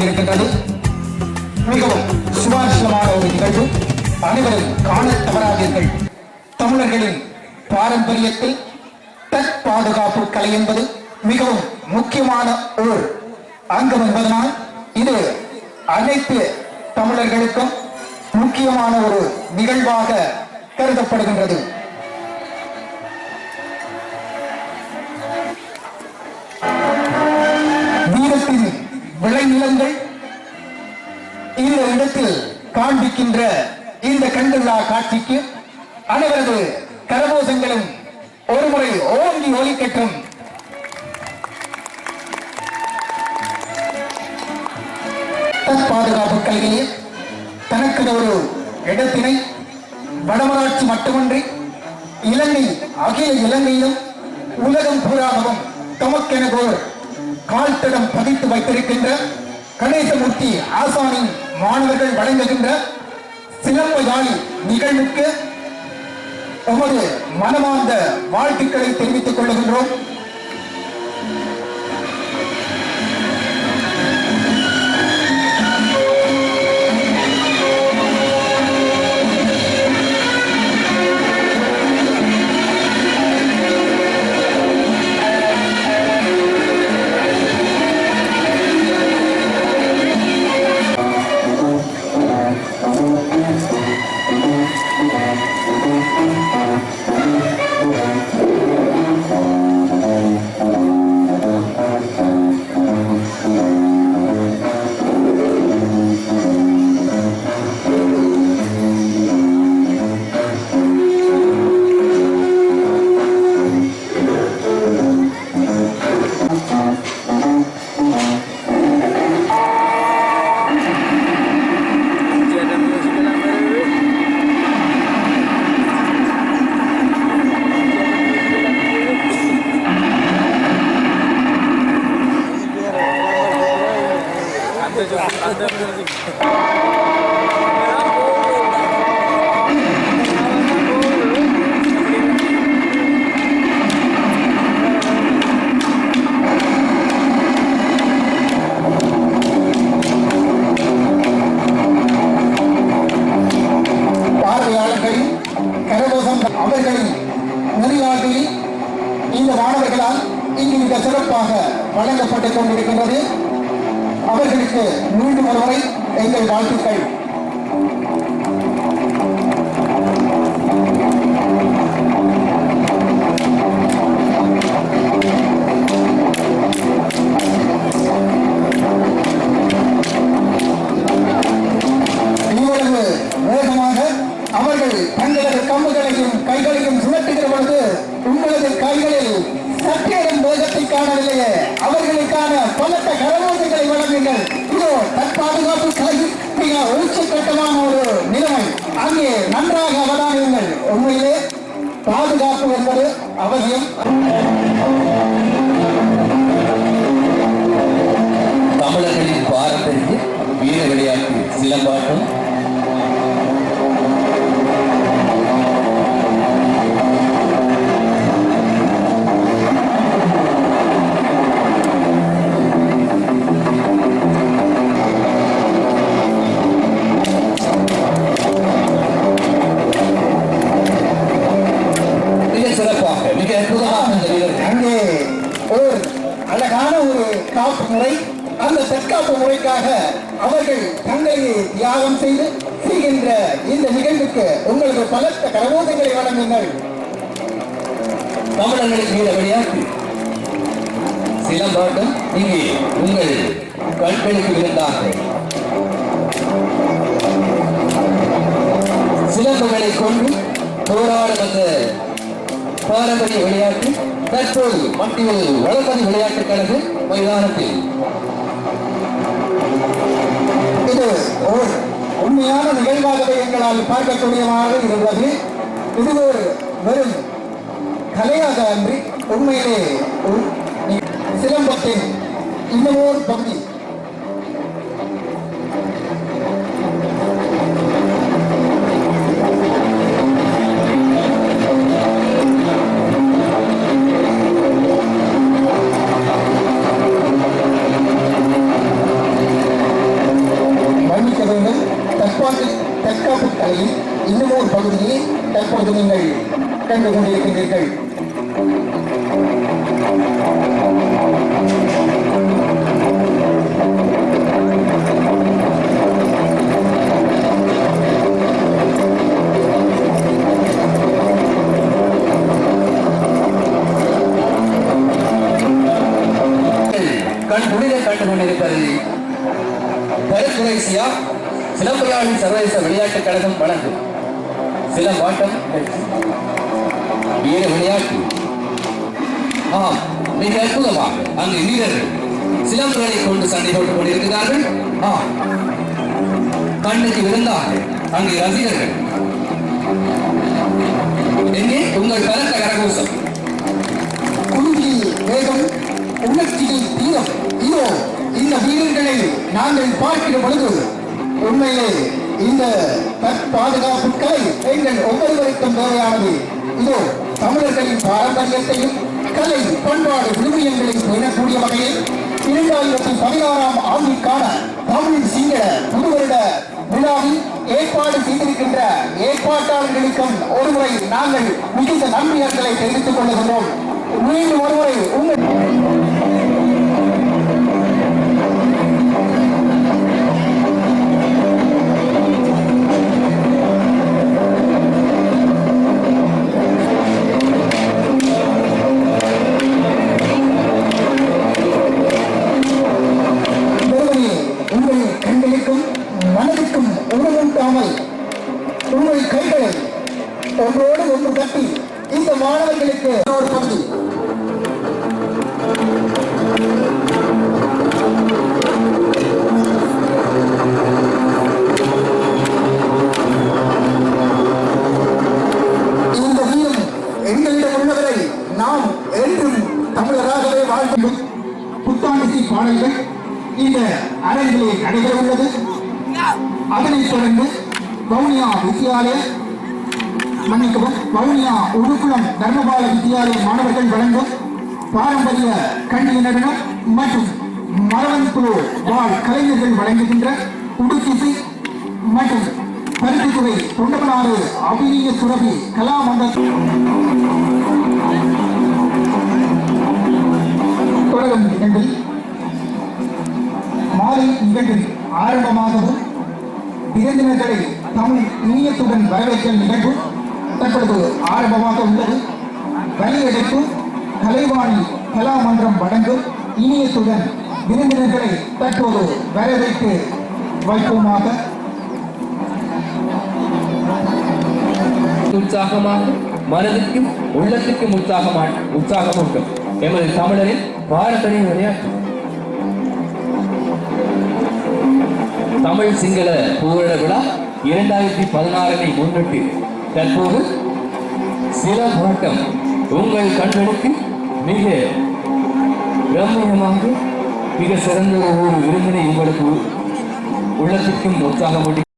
கொண்டிருக்கின்றது. மிகவும் சுவாரஸ்யமான ஒரு நிகழ்வு. அனைவரும் காண தவறாதீர்கள். தமிழர்களின் பாரம்பரியத்தில் தற்பாதுகாப்பு கலை என்பது மிகவும் முக்கியமான ஒரு அங்கம் என்பதனால் இது அனைத்து தமிழர்களுக்கும் முக்கியமான ஒரு நிகழ்வாக கருதப்படுகின்றது. விளைநிலங்கள் இந்த இடத்தில் காண்பிக்கின்ற இந்த கண்கொள்ளா காட்சிக்கு அனைவரது கரகோசங்களும் ஒருமுறை ஓங்கி ஒலிக்கட்டும். பாதுகாப்பு கல்வியில் தனக்கு ஒரு இடத்தினை வடமராட்சி மட்டுமன்றி இலங்கை அகில இலங்கையிலும் உலகம் பூராகவும் தமக்கென ஒரு கால்தடம் பதித்து வைத்திருக்கின்ற கணேசமூர்த்தி ஆசானின் மாணவர்கள் வழங்குகின்ற சிலம்ப யாழி நிகழ்வுக்கு உமது மனமார்ந்த வாழ்த்துக்களை தெரிவித்துக் கொள்ளுகின்றோம். 되죠. 안 되면 되지. எங்கள் வாழ்த்துக்கள் நன்றாக அவதானியுங்கள். உண்மையிலே பாதுகாப்பு என்பது அவசியம். தமிழர்களின் பாரம்பரிய வீர விளையாட்டு சிலம்பாட்டம். முறை அந்த தற்காப்பு முறைக்காக அவர்கள் தங்களை தியாகம் செய்து செய்கின்ற இந்த நிகழ்வுக்கு உங்களுக்கு பலத்த கரவோதங்களை வழங்குங்கள். தமிழர்களுக்கு வீர விளையாட்டு. சிலம்பாட்டம் இங்கே உங்கள் கண்களுக்கு விருந்தாக சிலம்புகளை கொண்டு போராடும் அந்த பாரம்பரிய விளையாட்டு. தற்போது மட்டியில் வளர்ப்பதி விளையாட்டுக் கழக மைதானத்தில். இது ஒரு உண்மையான நிகழ்வாகவே எங்களால் பார்க்கக்கூடியதாக இருந்தது. இது ஒரு வெறும் கலையாக அன்றி உண்மையிலே சிலம்பத்தின் இன்னமோர் பகுதி. தற்காப்பு தற்காப்பு கலையின் இன்னும் ஒரு பகுதியை தற்போது நீங்கள் கண்டு கொண்டிருக்கின்றீர்கள். சிலம்புராணி சர்வதேச விளையாட்டுக் கழகம் வழங்கும். சில சிலம்பாட்டம் வீர விளையாட்டு. ஆம் மிக அற்புதமாக அங்கு வீரர்கள் சிலம்புகளை கொண்டு சண்டை போட்டுக் கொண்டிருக்கிறார்கள். ஆம் கண்ணுக்கு விருந்தாக அங்கு ரசிகர்கள். எங்கே? உங்கள் பலத்த கரகோசம் குழுவில் வேகம் உணர்ச்சியில் தீரம். இதோ இந்த வீரர்களை நாங்கள் பார்க்கிற பொழுது உண்மையிலே இந்த பாதுகாப்புக்காய் எங்கள் ஒவ்வொருவருக்கும் தேவையானது. இதோ தமிழர்களின் பாரம்பரியத்தையும் கலை பண்பாடு விழுமியங்களையும் பெறக்கூடிய வகையில் இரண்டாயிரத்தி பதினாறாம் ஆண்டிற்கான தமிழ் சிங்கள புதுவருட விழாவில் ஏற்பாடு செய்திருக்கின்ற ஏற்பாட்டாளர்களுக்கும் ஒருமுறை நாங்கள் மிகுந்த நன்றியர்களை தெரிவித்துக் கொள்கின்றோம். மீண்டும் ஒருமுறை உங்கள் பக்தி பாடல்கள் இந்த அரங்கிலே நடைபெற உள்ளது அதனைத் தொடர்ந்து வவுனியா வித்தியாலய மன்னிக்கவும் வவுனியா உருக்குளம் தர்மபால வித்தியாலய மாணவர்கள் வழங்கும் பாரம்பரிய கண்ணிய நடனம் மற்றும் மரவன் குழு வாழ் கலைஞர்கள் வழங்குகின்ற உடுக்கிசை மற்றும் பருத்தித்துறை தொண்டமனாறு அபிநய சுரபி கலாமந்த தொடரும் நிகழ்வில் மாலை நிகழ்வில் ஆரம்பமாகவும் விருந்தினர்களை தமிழ் இனியத்துடன் வரவேற்கும் நிகழ்வு தற்பொழுது ஆரம்பமாக உள்ளது. வழியடைப்பு கலைவாணி கலாமன்றம் வழங்கும் இனியத்துடன் விருந்தினர்களை தற்போது வரவேற்று வைப்போமாக. உற்சாகமாக மனதுக்கும் உள்ளத்துக்கும் உற்சாகமான உற்சாகமூட்டும் எமது தமிழரின் பாரதனின் விளையாட்டு. தமிழ் சிங்கள பூரண விழா இரண்டாயிரத்தி பதினாறினை முன்னிட்டு தற்போது சில போராட்டம் உங்கள் கண்களுக்கு மிக பிரம்மியமாக மிக சிறந்த ஒரு விருந்தினை உங்களுக்கு உள்ளத்திற்கும் உற்சாகமூட்டி